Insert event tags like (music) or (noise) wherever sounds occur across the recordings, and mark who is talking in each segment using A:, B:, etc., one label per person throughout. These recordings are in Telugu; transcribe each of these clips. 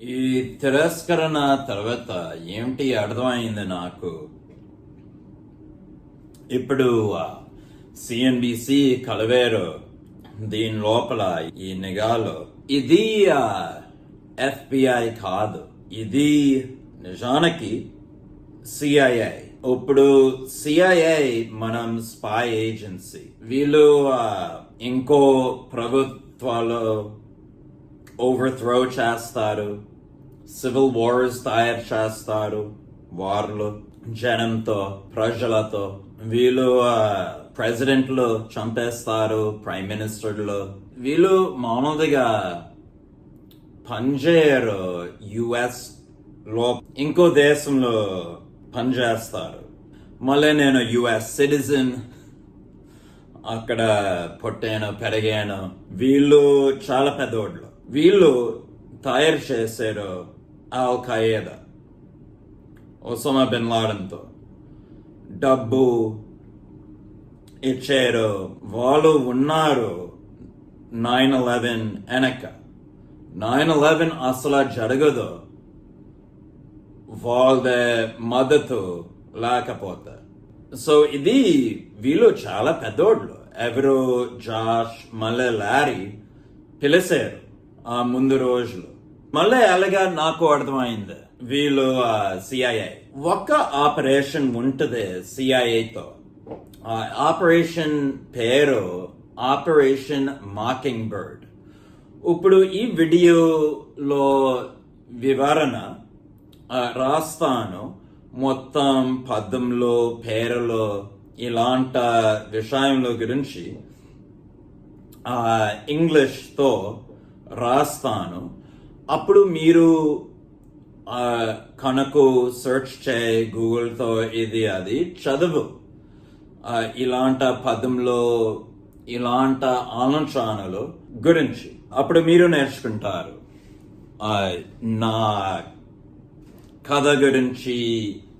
A: ఈ తిరస్కరణ తర్వాత ఏమిటి అర్థమైంది నాకు? ఇప్పుడు సిఎన్బిసి కలవేరు దీని లోపల ఈ నిఘాలో. ఇది ఎఫ్బిఐ కాదు. ఇది నిజానికి సిఐఐ ఇప్పుడు సిఐఐ మనం స్పై ఏజెన్సీ వీళ్ళు ఆ, ఇంకో ప్రభుత్వాలు ఓవర్థ్రో చేస్తారు సివిల్ వార్స్ తయారు చేస్తారు వార్లు జనంతో ప్రజలతో. వీళ్ళు ప్రెసిడెంట్లు చంపేస్తారు ప్రైమ్ మినిస్టర్లు వీళ్ళు మామూలుగా పనిచేయరు యుఎస్లో ఇంకో దేశంలో పనిచేస్తారు. మళ్ళీ నేను యుఎస్ సిటిజన్ అక్కడ పుట్టాను పెరిగాను. వీళ్ళు చాలా పెద్దోళ్ళు. వీళ్ళు తయారు చేశారు అల్ ఖాయేదా ఒసామా బిన్ లాడన్తో. డబ్బు ఇచ్చారు. వాళ్ళు ఉన్నారు నైన్ ఎలెవెన్ వెనక. నైన్ ఎలెవెన్ అసలు జరగదు. వాళ్ళ మద్దతు లేకపోతే. సో ఇది వీళ్ళు చాలా పెద్దోళ్ళు. ఎవరు జాష్ మళ్ళీ లారీ పిలిచారు. ఆ ముందు రోజులు మళ్ళీ అలాగా నాకు అర్థమైంది. వీళ్ళు సిఐఐ ఒక్క ఆపరేషన్ ఉంటుంది సిఐఐతో ఆపరేషన్ పేరు ఆపరేషన్ మాకింగ్ బర్డ్ ఇప్పుడు ఈ వీడియోలో వివరణ రాస్తాను. మొత్తం పద్యంలో పేరులో ఇలాంటి విషయంలో గురించి ఇంగ్లీష్తో రాస్తాను. అప్పుడు మీరు ఆ, సెర్చ్ చేయి గూగుల్తో ఇది అది చదువు. ఇలాంట ఇలాంటి పదంలో ఇలాంట ఆలోచనలు గురించి. అప్పుడు మీరు నేర్చుకుంటారు. ఆ, నా కథ గురించి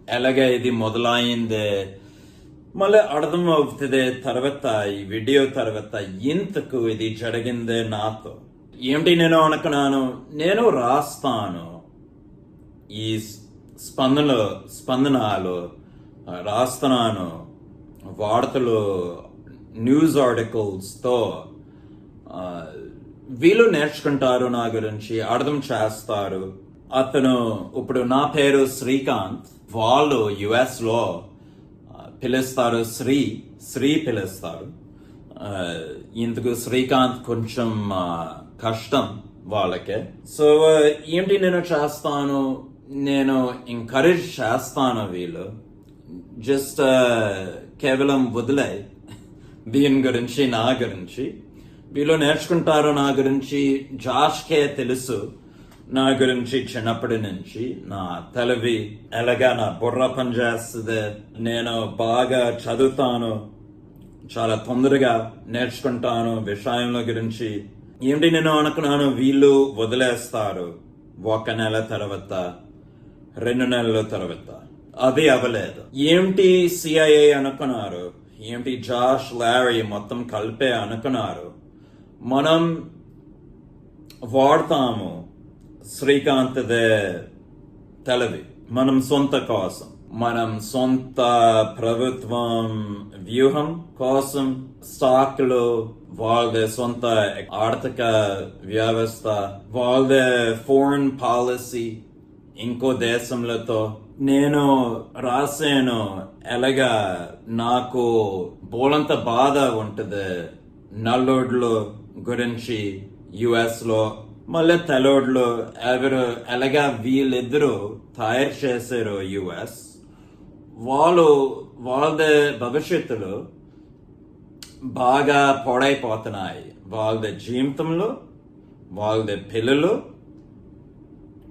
A: ఎలాగ ఇది మొదలైందే మళ్ళీ అర్థం అవుతుంది తర్వాత ఈ వీడియో తర్వాత ఇంతకు ఇది జరిగిందే నాతో. ఏమిటి నేను అనుకున్నాను? నేను రాస్తాను. ఈ స్పందనలు స్పందనాలు రాస్తున్నాను. వార్తలు న్యూస్ ఆర్టికల్స్తో వీళ్ళు నేర్చుకుంటారు నా గురించి అర్థం చేస్తారు. అతను ఇప్పుడు నా పేరు శ్రీకాంత్. వాళ్ళు యుఎస్లో పిలుస్తారు శ్రీ శ్రీ పిలుస్తారు. ఇందుకు శ్రీకాంత్ కొంచెం కష్టం వాళ్ళకే. సో ఏంటి uh, నేను చేస్తాను నేను ఎంకరేజ్ చేస్తాను వీళ్ళు. జస్ట్ uh, కేవలం వదిలే. దీని గురించి నా గురించి. వీళ్ళు నేర్చుకుంటారు నా గురించి జాష్కే తెలుసు. నా గురించి చిన్నప్పటి నుంచి. నా తెలివి ఎలాగా నా బుర్ర పనిచేస్తుంది నేను బాగా చదువుతాను. చాలా తొందరగా నేర్చుకుంటాను విషయంలో గురించి. ఏమిటి నేను అనుకున్నాను వీళ్ళు వదిలేస్తారు. ఒక నెల తర్వాత రెండు నెలల తర్వాత. అది అవ్వలేదు. ఏమిటి సిఐఏ అనుకున్నారు? ఏమిటి జాష్ లారీ మొత్తం కలిపే అనుకున్నారు? మనం వాడతాము శ్రీకాంత్ తెలవి మనం సొంత కోసం. మనం సొంత ప్రభుత్వం వ్యూహం కోసం స్టాక్లు వాళ్ళ సొంత ఆర్థిక వ్యవస్థ వాళ్ళ ఫారెన్ పాలసీ ఇంకో దేశంలతో. నేను రాసాను ఎలాగా నాకు బోలంత బాధ ఉంటుంది నల్లోడ్లు గురించి యుఎస్లో మళ్ళీ తెలోడ్లు ఎవరు ఎలాగా వీళ్ళిద్దరూ తయారు చేశారు యుఎస్? వాళ్ళు వాళ్ళ భవిష్యత్తులో. బాగా పాడైపోతున్నాయి. వాళ్ళ జీవితంలో వాళ్ళ పిల్లలు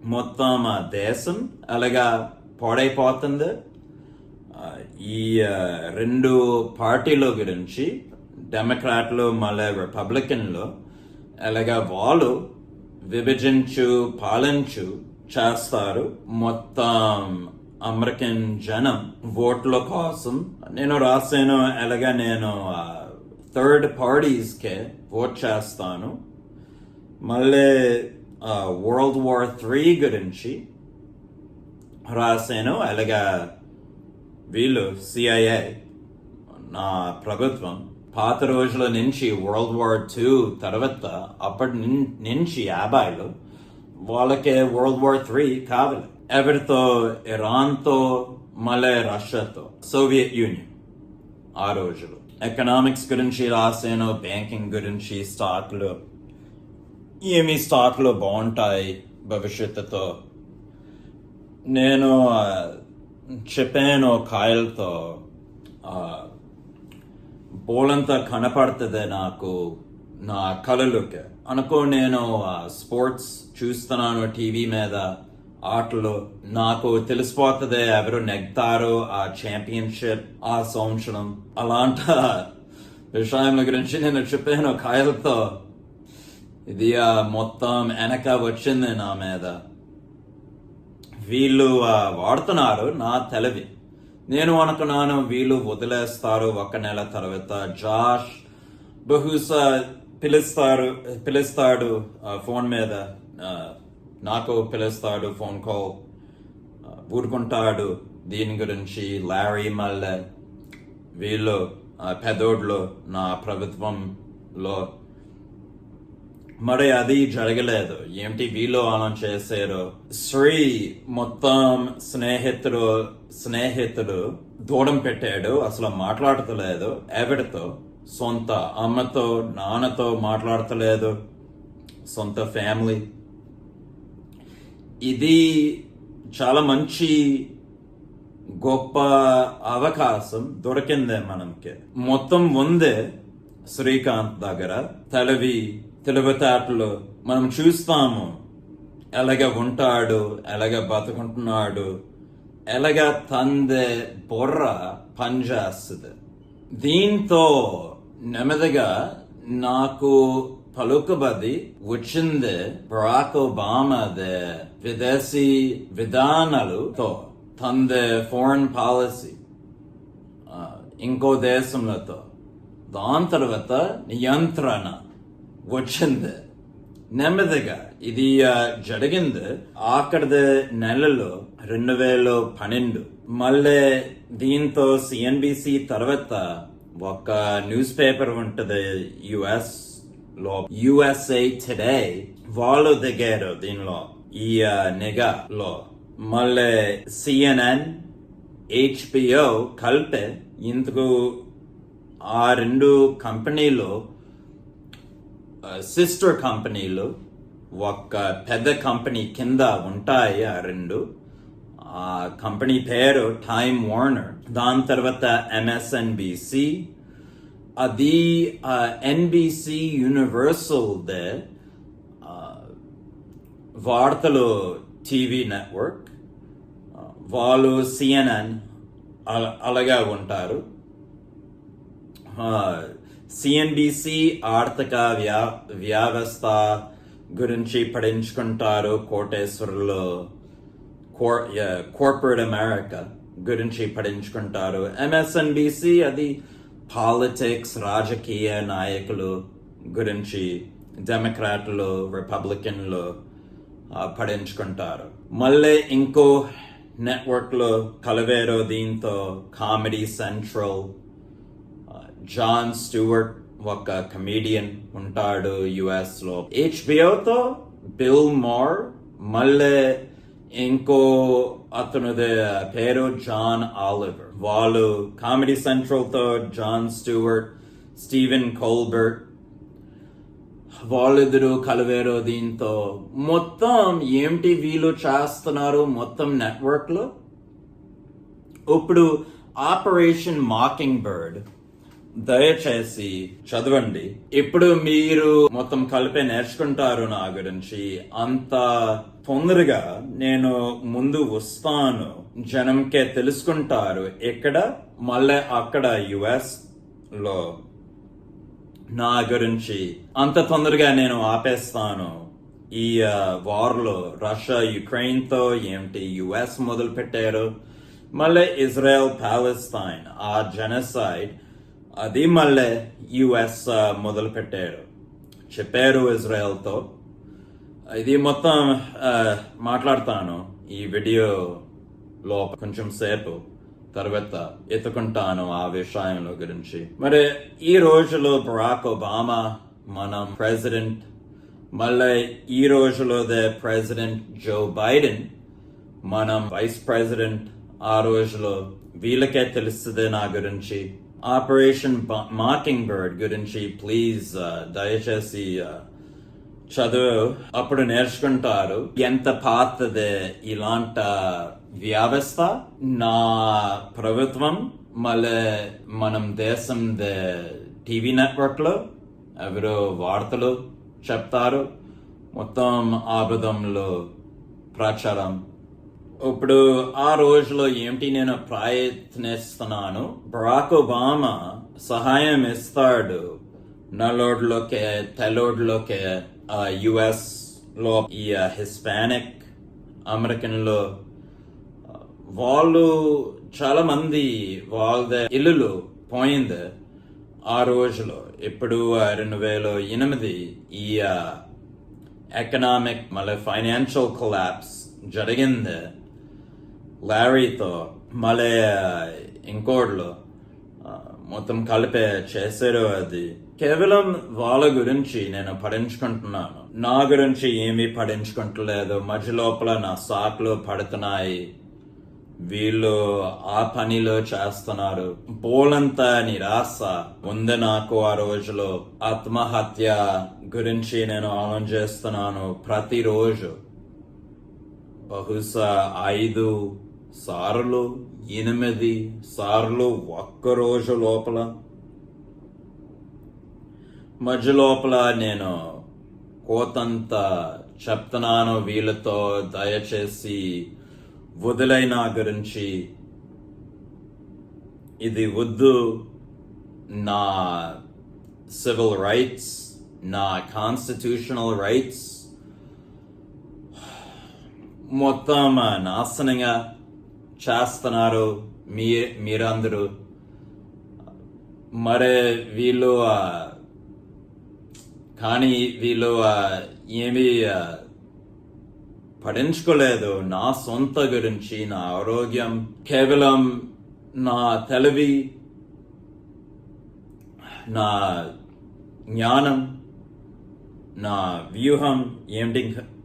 A: మొత్తం ఆ దేశం అలాగా పాడైపోతుంది. ఈ రెండు పార్టీల గురించి డెమోక్రాట్లు మళ్ళీ రిపబ్లికన్లు అలాగా వాళ్ళు విభజించు పాలించు చేస్తారు. మొత్తం అమెరికన్ జనం ఓట్ల కోసం. నేను రాసాను ఎలాగా నేను థర్డ్ పార్టీస్ కే ఓట్ చేస్తాను. మళ్ళీ వరల్డ్ వార్ త్రీ గురించి రాశాను. అలాగా వీళ్ళు సిఐఏ నా ప్రభుత్వం పాత రోజుల నుంచి వరల్డ్ వార్ టూ తర్వాత అప్పటి నుంచి యాభైలో వాళ్ళకే వరల్డ్ వార్ త్రీ కావాలి. ఎవరితో? ఇరాన్తో మళ్ళీ రష్యాతో. సోవియట్ యూనియన్ ఆ రోజులు. ఎకనామిక్స్ గురించి రాసాను బ్యాంకింగ్ గురించి స్టాక్లు ఏమి స్టాక్లు బాగుంటాయి భవిష్యత్తుతో? నేను చెప్పాను కాయలతో బోలంతా కనపడుతుంది నాకు నా కళలోకి అనుకో నేను ఆ, స్పోర్ట్స్ చూస్తున్నాను టీవీ మీద. ఆటలు నాకు తెలిసిపోతుంది ఎవరు నెగ్తారో ఆ ఛాంపియన్షిప్ ఆ సంవత్సరం. అలాంటి విషయం గురించి నేను చెప్పాను కాయలతో ఇది ఆ, మొత్తం వెనక వచ్చింది నా మీద. వీళ్ళు వాడుతున్నారు నా తెలివి. నేను అనుకున్నాను వీళ్ళు వదిలేస్తారు ఒక నెల తర్వాత. జాష్ బహుశా పిలుస్తారు పిలుస్తాడు ఫోన్ మీద. ఆ, నాకు పిలుస్తాడు ఫోన్ కాల్ ఊరుకుంటాడు. దీని గురించి లారీ మల్లె. వీళ్ళు పెదోడ్లు నా ప్రభుత్వంలో. మరి అది జరగలేదు. ఏమిటి వీళ్ళు అలా చేశారు? శ్రీ మొత్తం స్నేహితుడు స్నేహితుడు దూరం పెట్టాడు. అసలు మాట్లాడతలేదు. ఎవరితో? సొంత అమ్మతో నాన్నతో మాట్లాడతలేదు. సొంత ఫ్యామిలీ ఇది చాలా మంచి గొప్ప అవకాశం దొరికిందే మనకి. మొత్తం ఉందే శ్రీకాంత్ దగ్గర తెలివి తెలివితేటలు మనం చూస్తాము. ఎలాగ ఉంటాడు ఎలాగ బతుకుంటున్నాడు ఎలాగ తందే బొర్ర పనిచేస్తుంది దీంతో నెమ్మదిగా నాకు పలుకుబడి వచ్చింది బరాక్ ఒబామాద విదేశీ విధానాలతో తందే ఫారెన్ పాలసీ ఇంకో దేశంలతో దాని తర్వాత నియంత్రణ వచ్చింది నెమ్మదిగా ఇది జరిగింది. ఆఖరిది నెలలో రెండు వేల పన్నెండు. మళ్ళీ దీంతో సిఎన్బిసి తర్వాత ఒక న్యూస్ పేపర్ ఉంటుంది యుఎస్ లో యుఎస్ఏ టుడే వాళ్ళు దిగారు దీనిలో ఈ ఆ, నిఘాలో మళ్ళీ సిఎన్ఎన్ హెచ్పిఓ కలిపి ఇందుకు ఆ రెండు కంపెనీలు సిస్టర్ కంపెనీలు ఒక పెద్ద కంపెనీ కింద ఉంటాయి ఆ రెండు. ఆ కంపెనీ పేరు టైమ్ వార్నర్ దాని తర్వాత ఎంఎస్ఎన్బిసి అది ఎన్బిసి యూనివర్సల్ ద వార్తలు టీవీ నెట్వర్క్ వాళ్ళు సిఎన్ఎన్ అలాగా ఉంటారు. సిఎన్బిసి ఆర్థిక వ్యా వ్యవస్థ గురించి పడించుకుంటారు కోటేశ్వరులు. కార్పొరేట్ అమెరికా గురించి పడించుకుంటారు. ఎంఎస్ఎన్బిసి అది పాలిటిక్స్ రాజకీయ నాయకులు గురించి డెమోక్రాట్లు రిపబ్లికన్లు పడించుకుంటారు. మళ్ళీ ఇంకో నెట్వర్క్లో కలవేరో దీంతో కామెడీ సెంట్రల్ జాన్ స్టూవర్ట్ ఒక కమీడియన్ ఉంటాడు యుఎస్లో హెచ్బిఓతో బిల్ మోర్ మళ్ళీ ఇంకో అతనుది పేరు జాన్ ఆలివర్. వాళ్ళు కామెడీ సెంట్రల్తో జాన్ స్టూవర్ట్ స్టీవెన్ కోల్బర్ట్ వాళ్ళిద్దరూ కలివేరు దీంతో. మొత్తం ఏంటి వీళ్ళు చేస్తున్నారు మొత్తం నెట్వర్క్లో ఇప్పుడు ఆపరేషన్ మాకింగ్ బర్డ్ దయచేసి చదవండి. ఇప్పుడు మీరు మొత్తం కలిపి నేర్చుకుంటారు నా గురించి అంత తొందరగా నేను ముందు వస్తాను. జనంకే తెలుసుకుంటారు. ఇక్కడ మళ్ళీ అక్కడ యుఎస్లో. నా గురించి అంత తొందరగా నేను ఆపేస్తాను. ఈ వార్లో రష్యా యుక్రెయిన్తో ఏమిటి యుఎస్ మొదలు పెట్టారు మళ్ళీ ఇజ్రాయెల్ పాలెస్తైన్ ఆ జెనసైడ్ అది మళ్ళీ యుఎస్ మొదలు పెట్టారు చెప్పారు ఇజ్రాయెల్తో. ఇది మొత్తం మాట్లాడతాను ఈ వీడియోలో కొంచెం సేపు. తర్వాత ఎత్తుకుంటాను ఆ విషయంలో గురించి. మరి ఈ రోజులో బరాక్ ఒబామా మనం ప్రెసిడెంట్ మళ్ళీ ఈ రోజులోదే ప్రెసిడెంట్ జో బైడెన్ మనం వైస్ ప్రెసిడెంట్ ఆ రోజులో వీళ్ళకే తెలుస్తుంది నా గురించి. ఆపరేషన్ మార్కింగ్ బర్డ్ గురించి ప్లీజ్ దయచేసి uh, చదువు. అప్పుడు నేర్చుకుంటారు ఎంత పాతది ఇలాంటి వ్యవస్థ? నా ప్రభుత్వం మళ్ళీ మనం దేశం టీవీ నెట్వర్క్లో ఎవరు వార్తలు చెప్తారు. మొత్తం ఆబదంలో ప్రచారం ఇప్పుడు ఆ రోజులో ఏమిటి నేను ప్రయత్నిస్తున్నాను? బరాక్ ఒబామా సహాయం ఇస్తాడు నల్లోడ్లోకే తెల్లోడ్లోకే యుఎస్లో ఈ హిస్పానిక్ అమెరికన్లో. వాళ్ళు చాలా మంది వాళ్ళ ఇల్లులు పోయింది ఆ రోజులో. ఇప్పుడు ఆ, రెండు వేల ఎనిమిది ఈ ఎకనామిక్ మళ్ళీ ఫైనాన్షియల్ కొలాప్స్ జరిగింది. లారీతో మళ్ళీ uh, ఇంకోళ్ళు uh, మొత్తం కలిపే చేశారు అది. కేవలం వాళ్ళ గురించి నేను పడించుకుంటున్నాను నా గురించి ఏమీ పడించుకుంటలేదు మధ్య లోపల నా సాకులు పడుతున్నాయి. వీళ్ళు ఆ పనిలో చేస్తున్నారు. బోలంత నిరాశ ఉంది నాకు ఆ రోజులో. ఆత్మహత్య గురించి నేను ఆలోచిస్తున్నాను ప్రతిరోజు. బహుశా ఐదు సార్లు ఎనిమిది సార్లు ఒక్క రోజు లోపల. మధ్య లోపల నేను కోతంత చెప్తున్నాను వీళ్ళతో దయచేసి వదిలైన గురించి. ఇది వద్దు. నా సివిల్ రైట్స్ నా కాన్స్టిట్యూషనల్ రైట్స్. మొత్తం నాశనంగా చేస్తున్నారు మీ మీరందరూ. మరి వీళ్ళు కానీ వీళ్ళు ఏమీ పడించుకోలేదు నా సొంత గురించి నా ఆరోగ్యం కేవలం నా తెలివి నా జ్ఞానం నా వ్యూహం ఏంటి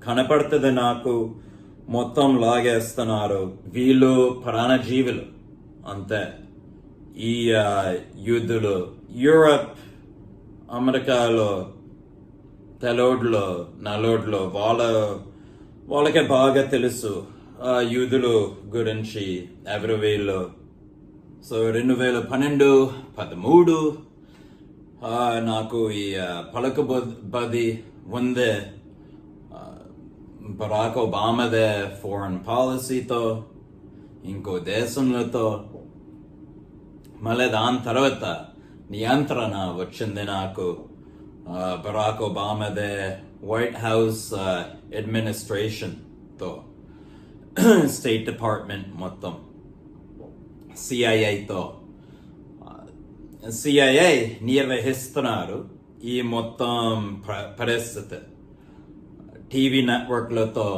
A: కనపడుతుంది నాకు? మొత్తం లాగేస్తున్నారు. వీళ్ళు ప్రాణజీవులు అంతే. ఈ యూదులు యుద్ధులు యూరప్ అమెరికాలో తెలోడ్లో నలోడ్లో వాళ్ళ వాళ్ళకే బాగా తెలుసు ఆ యూదులు గురించి ఎవరు వీళ్ళు. సో రెండు వేల పన్నెండు పదమూడు నాకు ఈ పలకబ బది ఉంది. బరాక్ ఒబామాదే ఫారెన్ పాలసీతో ఇంకో దేశంలతో మళ్ళీ దాని తర్వాత నియంత్రణ వచ్చింది నాకు. బరాక్ ఒబామాదే వైట్ హౌస్ అడ్మినిస్ట్రేషన్తో స్టేట్ డిపార్ట్మెంట్ మొత్తం. సిఐఐతో సిఐఐ నిర్వహిస్తున్నారు ఈ మొత్తం ప్ర- పరిస్థితి. టీవీ నెట్వర్క్లతో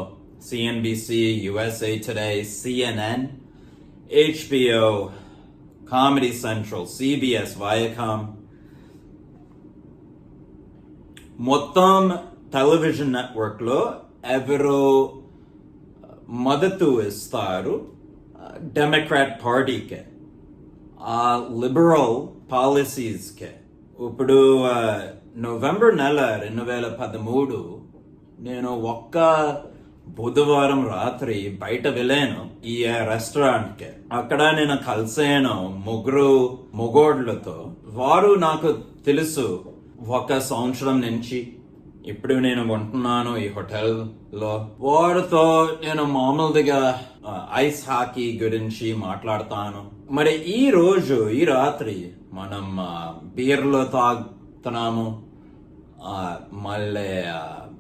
A: CNBC USA today CNN HBO comedy central CBS Viacom మొత్తం టెలివిజన్ నెట్వర్క్లో ఎవరు మద్దతు ఇస్తారు డెమోక్రాట్ పార్టీకే ఆ లిబరల్ పాలసీస్కే ఇప్పుడు ఆ, నవంబర్ నెల రెండు వేల పదమూడు నేను ఒక్క బుధవారం రాత్రి బయట వెళ్ళాను ఈ రెస్టారెంట్కి. అక్కడ నేను కలిసాను ముగ్గురు మొగోడ్లతో. వారు నాకు తెలుసు ఒక సంవత్సరం నుంచి ఇప్పుడు నేను ఉంటున్నాను ఈ హోటల్లో వారితో నేను మామూలుగా ఐస్ హాకీ గురించి మాట్లాడతాను. మరి ఈ రోజు ఈ రాత్రి మనం బీర్లో తాగుతున్నాము. మళ్ళీ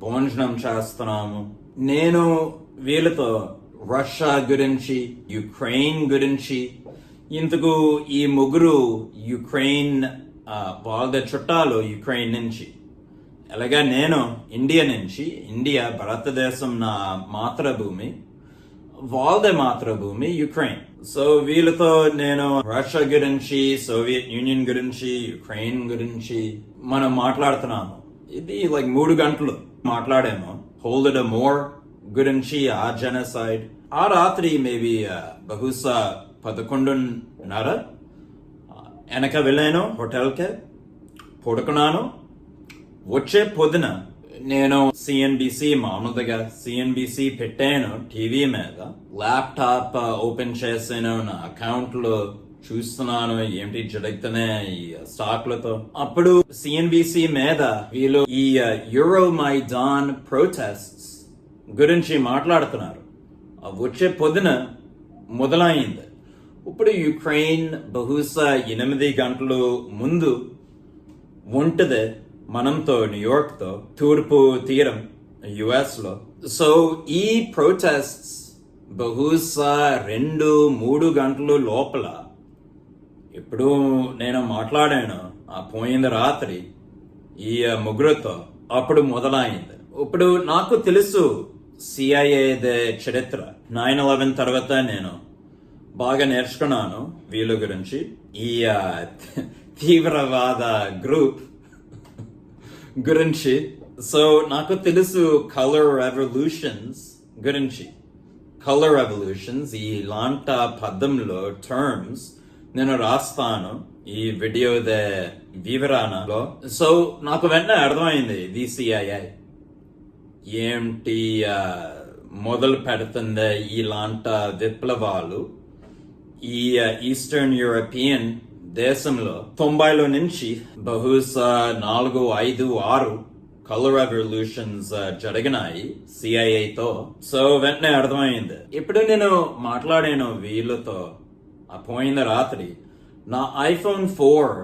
A: భోజనం చేస్తున్నాము. నేను వీళ్ళతో రష్యా గురించి యుక్రెయిన్ గురించి ఇంతకు ఈ ముగ్గురు యుక్రెయిన్ ఆ, వాళ్ళ చుట్టాలు యుక్రెయిన్ నుంచి. అలాగే నేను ఇండియా నుంచి ఇండియా భారతదేశం నా మాతృభూమి వాళ్ళదే మాతృభూమి యుక్రెయిన్. సో వీళ్ళతో నేను రష్యా గురించి సోవియట్ యూనియన్ గురించి యుక్రెయిన్ గురించి మనం మాట్లాడుతున్నాము. ఇది లైక్ మూడు గంటలు. మాట్లాడాము హోల్డ్ మోర్ గురించి ఆ జెనసైడ్ ఆ రాత్రి మేబీ uh, బహుశా పదకొండున్నర uh, వెనక వెళ్ళాను హోటల్కి పడుకున్నాను. వచ్చే పొద్దున నేను సిఎన్బిసి మామూలుగా సిఎన్బిసి పెట్టాను టీవీ మీద. ల్యాప్టాప్ ఓపెన్ చేసాను నా అకౌంట్లో చూస్తున్నాను ఏంటి జరుగుతున్నాయి స్టాక్లతో? అప్పుడు సిఎన్బిసి మీద వీళ్ళు ఈ యూరో మైదాన్ ప్రోటెస్ట్ గురించి మాట్లాడుతున్నారు. వచ్చే పొద్దున మొదలైంది. ఇప్పుడు యుక్రెయిన్ బహుశా ఎనిమిది గంటలు ముందు ఉంటుంది మనంతో న్యూయార్క్తో తూర్పు తీరం యుఎస్లో. సో ఈ ప్రొటెస్ట్ బహుశా రెండు మూడు గంటలు లోపల ఇప్పుడు నేను మాట్లాడాను ఆ పోయిన రాత్రి ఈ ముగ్గురుతో అప్పుడు మొదలైంది. ఇప్పుడు నాకు తెలుసు సిఐఏ చరిత్ర. నైన్ ఎలెవెన్ తర్వాత నేను బాగా నేర్చుకున్నాను వీళ్ళ గురించి. ఈ తీవ్రవాద గ్రూప్ గురించి. సో నాకు తెలుసు కలర్ రెవల్యూషన్స్ గురించి. కలర్ రెవల్యూషన్స్ ఈ లాంట పదంలో టర్మ్స్ నేను రాస్తాను ఈ వీడియో ద వివరణలో. సో నాకు వెంటనే అర్థమైంది విసిఐఐ ఏంటి మొదలు పెడుతుంది ఇలాంట విప్లవాలు? ఈ ఈస్టర్న్ యూరోపియన్ దేశంలో తొంభైలో నుంచి బహుశా నాలుగు ఐదు ఆరు కలర్ రెవల్యూషన్స్ జరిగినాయి సిఐఐతో సో వెంటనే అర్థమైంది. ఇప్పుడు నేను మాట్లాడాను వీళ్ళతో ఆ పోయిన రాత్రి నా ఐఫోన్ ఫోర్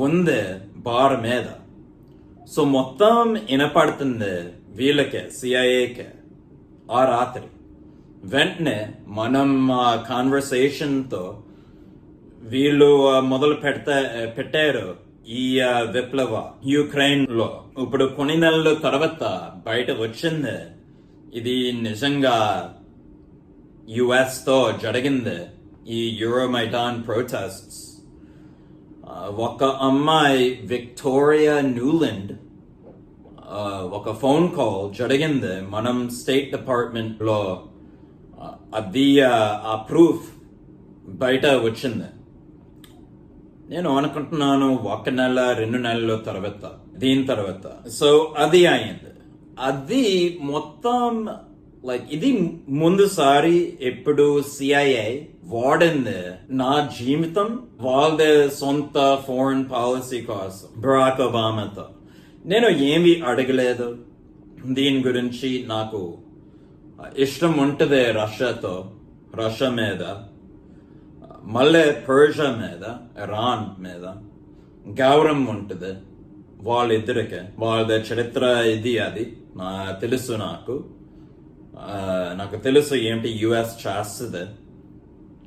A: ఉంది బార్ మీద. సో మొత్తం వినపడుతుంది వీళ్ళకే సిఐఏకే ఆ రాత్రి వెంటనే మనం ఆ కాన్వర్సేషన్తో వీళ్ళు మొదలు పెడతా పెట్టారు ఈ విప్లవ యుక్రెయిన్లో. ఇప్పుడు కొన్ని నెలల తర్వాత బయట వచ్చింది. ఇది నిజంగా యుఎస్తో జరిగింది. ఈ యూరోమైడాన్ ప్రొటెస్ట్స్ uh, ఒక అమ్మాయి విక్టోరియా న్యూలాండ్ uh, ఒక ఫోన్ కాల్ జరిగింది మనం స్టేట్ డిపార్ట్మెంట్లో uh, అది ఆ ప్రూఫ్ బయట వచ్చింది. నేను అనుకుంటున్నాను ఒక నెల రెండు నెలల తర్వాత దీని తర్వాత. సో అది అయింది. అది మొత్తం లైక్ ఇది ముందుసారి ఎప్పుడు సిఐఐ వాడింది నా జీవితం వాళ్ళ సొంత ఫారెన్ పాలసీ కోసం. బరాక్ ఒబామాతో నేను ఏమి అడగలేదు. దీని గురించి నాకు ఇష్టం ఉంటుంది రష్యాతో రష్యా మీద మళ్ళీ పర్షియా మీద ఇరాన్ మీద. గౌరవం ఉంటుంది వాళ్ళిద్దరికే. వాళ్ళ చరిత్ర ఇది అది నా తెలుసు నాకు. నాకు తెలుసు ఏంటి యుఎస్ చేస్తుంది.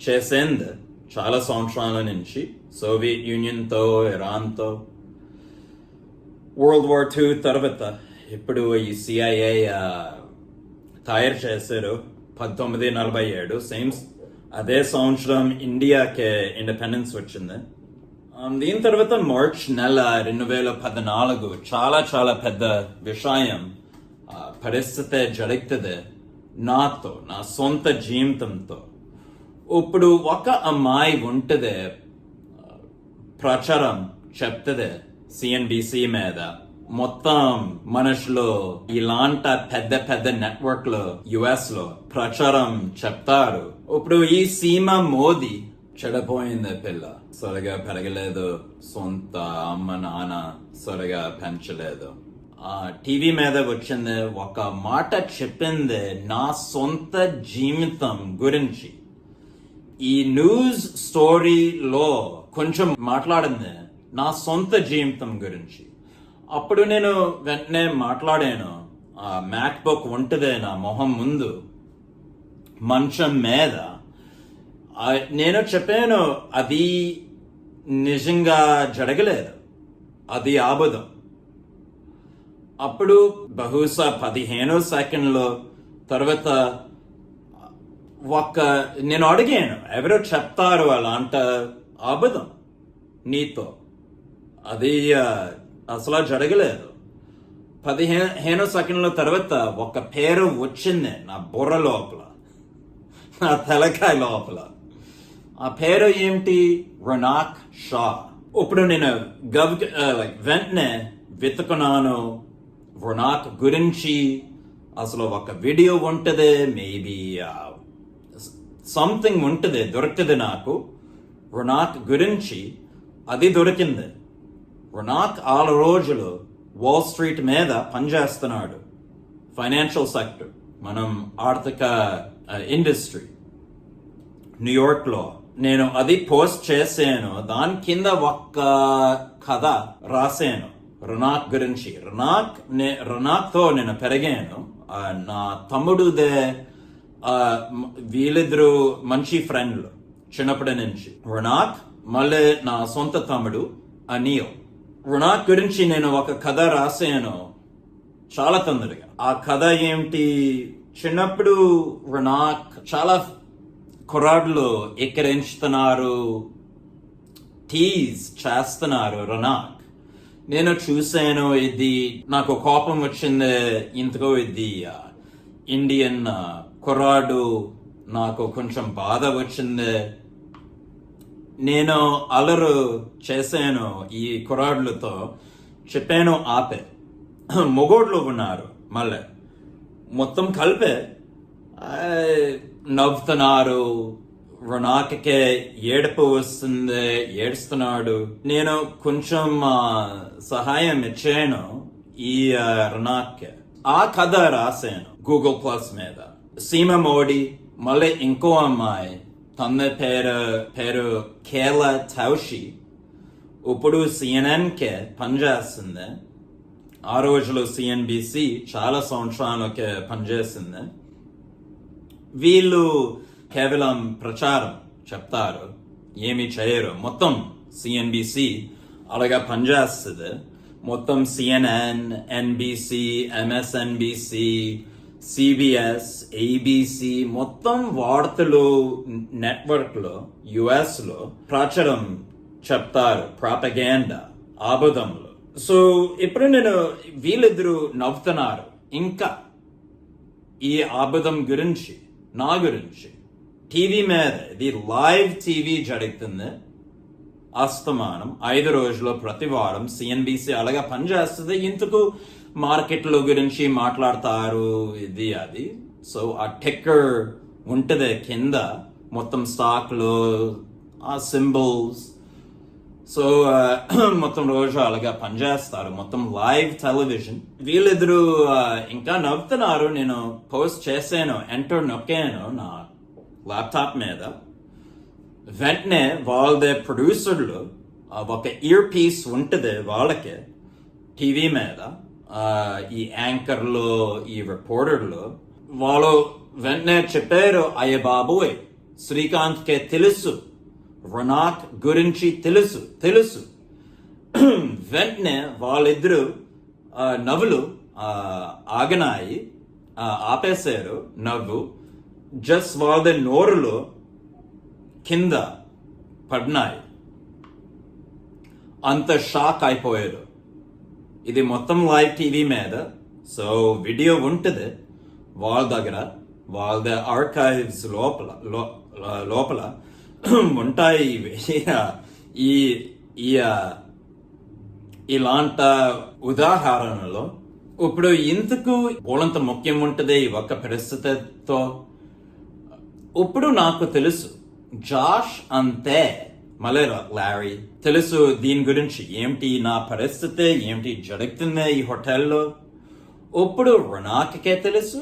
A: చేసింది చాలా సంవత్సరాల నుంచి. సోవియట్ యూనియన్తో ఇరాన్తో. వరల్డ్ వార్ టూ తర్వాత ఇప్పుడు ఈ సిఐఏ తయారు చేశారు పంతొమ్మిది నలభై ఏడు. సేమ్ అదే సంవత్సరం ఇండియాకి ఇండిపెండెన్స్ వచ్చింది. Um, దీని తర్వాత మార్చ్ నెల రెండు వేల పద్నాలుగు చాలా చాలా పెద్ద విషయం పరిస్థితి జరుగుతుంది. నాతో నా సొంత జీవితంతో. ఇప్పుడు ఒక అమ్మాయి ఉంటుంది ప్రచారం చెప్తుంది సిఎన్బిసి మీద. మొత్తం మనుషులు ఇలాంటి పెద్ద పెద్ద నెట్వర్క్లు యుఎస్లో ప్రచారం చెప్తారు. ఇప్పుడు ఈ సీమ మోదీ చెడిపోయింది పిల్ల. సరిగా పెరగలేదు. సొంత అమ్మ నాన్న సరిగా పెంచలేదు. టీవీ మీద వచ్చింది ఒక మాట చెప్పింది నా సొంత జీవితం గురించి. ఈ న్యూస్ స్టోరీలో కొంచెం మాట్లాడింది నా సొంత జీవితం గురించి. అప్పుడు నేను వెంటనే మాట్లాడాను ఆ మ్యాక్ బుక్ ఉంటుంది నా మొహం ముందు. మంచం మీద. నేను చెప్పాను అది నిజంగా జరగలేదు. అది ఆబదం. అప్పుడు బహుశా పదిహేనో సెకండ్లో తర్వాత ఒక్క నేను అడిగాను ఎవరో చెప్తారు అలాంట అబద్ధం నీతో. అది అసలు జరగలేదు. పదిహేను సెకండ్ల తర్వాత ఒక పేరు వచ్చింది నా బుర్ర లోపల నా తలకాయ లోపల. ఆ పేరు ఏమిటి? రనాక్ షా. ఇప్పుడు నేను గవ్ లైక్ వెంటనే వెతుకున్నాను. వృణాక్ గురించి అసలు ఒక వీడియో ఉంటుంది మేబీ సంథింగ్ ఉంటుంది దొరుకుతుంది నాకు. రునాక్ గురించి అది దొరికింది. రునాక్ ఆరు రోజులు వాల్ స్ట్రీట్ మీద పనిచేస్తున్నాడు ఫైనాన్షియల్ సెక్టర్ మనం ఆర్థిక uh, ఇండస్ట్రీ న్యూయార్క్లో నేను అది పోస్ట్ చేశాను దాని కింద ఒక్క కథ రాశాను. రునాక్ గురించి. రునాక్ నే రునాక్తో నేను పెరిగాను. నా తమ్ముడుదే ఆ, వీళ్ళిద్దరు మంచి ఫ్రెండ్లు చిన్నప్పటి నుంచి. రునాక్ మళ్ళీ నా సొంత తమ్ముడు అనిల్. రుణాక్ గురించి నేను ఒక కథ రాశాను. చాలా తొందరగా. ఆ కథ ఏమిటి? చిన్నప్పుడు రుణాక్ చాలా కుర్రాడ్లు ఎక్కిరించుతున్నారు. టీజ్ చేస్తున్నారు రుణాక్. నేను చూశాను ఇది నాకు కోపం వచ్చింది ఇంతకు ఇది ఇండియన్ కుర్రాడు నాకు కొంచెం బాధ వచ్చింది. నేను అలరు చేశాను ఈ కుర్రాడులతో చెప్పాను ఆపే. మొగోడ్లు ఉన్నారు మళ్ళీ. మొత్తం కలిపే. నవ్వుతున్నారు. రుణాకకే ఏడుపు వస్తుంది ఏడుస్తున్నాడు. నేను కొంచెం సహాయం ఇచ్చాను ఈ ఆ, ఆ కథ రాశాను గూగుల్ ప్లస్ మీద. సీమ మోడీ మళ్ళీ ఇంకో అమ్మాయి తన పేరు పేరు కేల చౌషి. ఇప్పుడు సిఎన్ఎన్కే పనిచేస్తుంది. ఆ రోజులో సిఎన్బిసి చాలా సంవత్సరాలకే పనిచేసింది వీళ్ళు కేవలం ప్రచారం చెప్తారు ఏమి చేయరు. మొత్తం సిఎన్బిసి అలాగా పనిచేస్తుంది మొత్తం CNN NBC MSNBC CBS ABC మొత్తం వార్తలు నెట్వర్క్లో యుఎస్లో ప్రచారం చెప్తారు. ప్రాపగేండా ఆబుదంలో సో ఇప్పుడు నేను వీళ్ళిద్దరూ నవ్వుతున్నారు. ఇంకా ఈ ఆబుదం గురించి నా గురించి టీవీ మీద ఇది లైవ్ టీవీ జరుగుతుంది అస్తమానం ఐదు రోజుల్లో ప్రతి వారం సిఎన్బిసి అలాగా పనిచేస్తుంది ఇంతకు మార్కెట్లో గురించి మాట్లాడతారు ఇది అది సో ఆ టెక్కర్ ఉంటుంది కింద మొత్తం స్టాక్లు ఆ సింబల్స్ సో మొత్తం రోజు అలాగా పనిచేస్తారు మొత్తం లైవ్ టెలివిజన్ వీళ్ళిద్దరూ ఇంకా నవ్వుతున్నారు నేను పోస్ట్ చేశాను ఎంటర్ నొక్కాను నా ల్యాప్టాప్ మీద వెంటనే వాళ్ళ ప్రొడ్యూసర్లు ఒక ఇయర్ పీస్ ఉంటుంది వాళ్ళకి టీవీ మీద ఈ యాంకర్లు ఈ రిపోర్టర్లు వాళ్ళు వెంటనే చెప్పారు అయ్య బాబోయ్ శ్రీకాంత్కే తెలుసు రుణాక్ గురించి తెలుసు తెలుసు. (clears throat) వెంటనే వాళ్ళిద్దరూ నవ్వులు ఆగినాయి ఆగనాయి ఆపేశారు నవ్వు. జస్ట్ వాళ్ళ నోరులు కింద పడినాయి. అంత షాక్ అయిపోయారు. ఇది మొత్తం లైవ్ టీవీ మీద. సో వీడియో ఉంటుంది. వాళ్ళ దగ్గర వాళ్ళ ఆర్కైవ్స్ లోపల లోపల ఉంటాయి ఈ ఈ ఇలాంట ఉదాహరణలో ఇప్పుడు ఇంతకు పోలంత ముఖ్యం ఉంటుంది ఈ ఒక్క పరిస్థితితో. ఇప్పుడు నాకు తెలుసు. జాష్ అంతే. మలేరా లారీ తెలుసు దీని గురించి ఏమిటి? నా పరిస్థితి ఏమిటి? జరుగుతుంది ఈ హోటల్లో? ఇప్పుడు రుణాకే తెలుసు?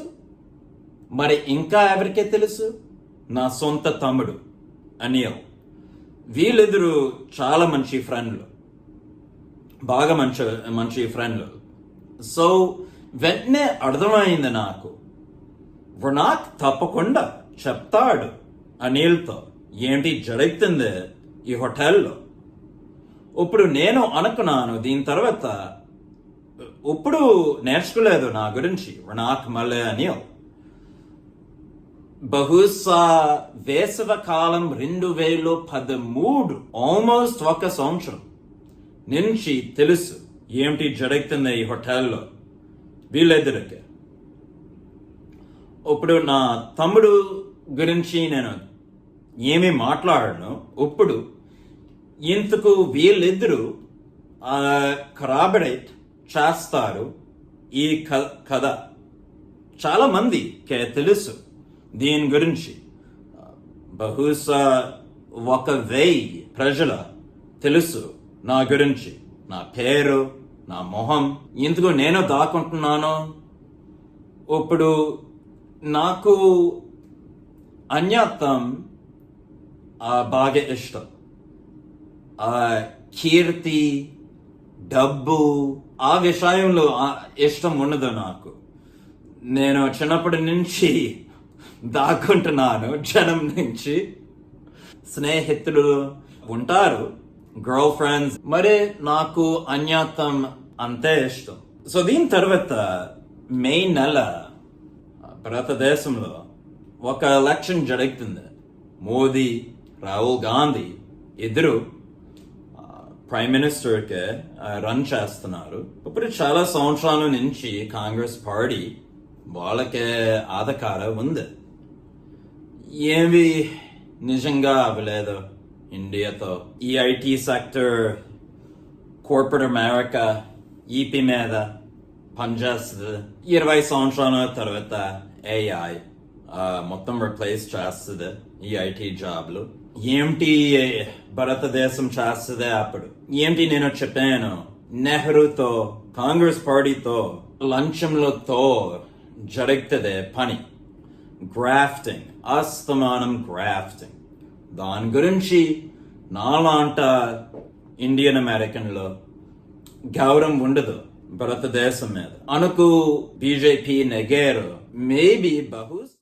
A: మరి ఇంకా ఎవరికే తెలుసు? నా సొంత తమ్ముడు అనిల్. వీళ్ళిద్దరూ చాలా మంచి ఫ్రెండ్లు. బాగా మంచి మంచి ఫ్రెండ్లు. సో వెంటనే అర్థమైంది నాకు. రుణాక్ తప్పకుండా చెప్తాడు అనిల్తో ఏంటి జరుగుతుంది ఈ హోటల్లో? ఇప్పుడు నేను అనుకున్నాను దీని తర్వాత ఇప్పుడు నేర్చుకోలేదు నా గురించి నాకు మళ్ళీ అనిల్. బహుశా వేసవకాలం రెండు వేల పదమూడు ఆల్మోస్ట్ ఒక సంవత్సరం. నుంచి తెలుసు ఏమిటి జరుగుతుంది ఈ హోటల్లో వీళ్ళిద్దరికి ఇప్పుడు నా తమ్ముడు గురించి నేను ఏమీ మాట్లాడను. ఇప్పుడు ఇంతకు వీళ్ళిద్దరూ కరాబరేట్ చేస్తారు ఈ క- కథ. చాలామంది తెలుసు దీని గురించి. బహుశా ఒక వెయ్యి ప్రజల తెలుసు నా గురించి. నా పేరు నా మొహం ఇందుకు నేను దాక్కుంటున్నాను. ఇప్పుడు నాకు అన్యత్వం ఆ, బాగా ఇష్టం ఆ కీర్తి డబ్బు ఆ విషయంలో ఇష్టం ఉండదు నాకు నేను చిన్నప్పటి నుంచి దాక్కుంటున్నాను జనం నుంచి స్నేహితులు ఉంటారు గర్ల్ ఫ్రెండ్స్ మరి నాకు అన్యాతం అంతే ఇష్టం సో దీని తర్వాత మే నెల భారతదేశంలో ఒక ఎలక్షన్ జరుగుతుంది. మోదీ రాహుల్ గాంధీ ఇద్దరు ప్రైమ్ మినిస్టర్కి రన్ చేస్తున్నారు. ఇప్పుడు చాలా సంవత్సరాల నుంచి కాంగ్రెస్ పార్టీ వాళ్ళకే ఆధకారం ఉంది. ఏమి నిజంగా అవ్వలేదు ఇండియాతో. ఈ IT sector corporate America EP మీద పనిచేస్తుంది. ఇరవై సంవత్సరాల తర్వాత ఏఐ మొత్తం రిప్లేస్ చేస్తుంది ఈ ఐటీ జాబ్లు. ఏమిటి భారతదేశం చేస్తుంది అప్పుడు. ఏమిటి నేను చెప్పాను నెహ్రూతో కాంగ్రెస్ పార్టీతో లంచంలతో జరుగుతుంది పని. గ్రాఫ్టింగ్ అస్తమానం గ్రాఫ్టింగ్ దాని గురించి నాలాంట ఇండియన్ అమెరికన్లో గౌరవం ఉండదు భారతదేశం మీద. అనుకు బీజేపీ నెగేరు మేబీ బహుశా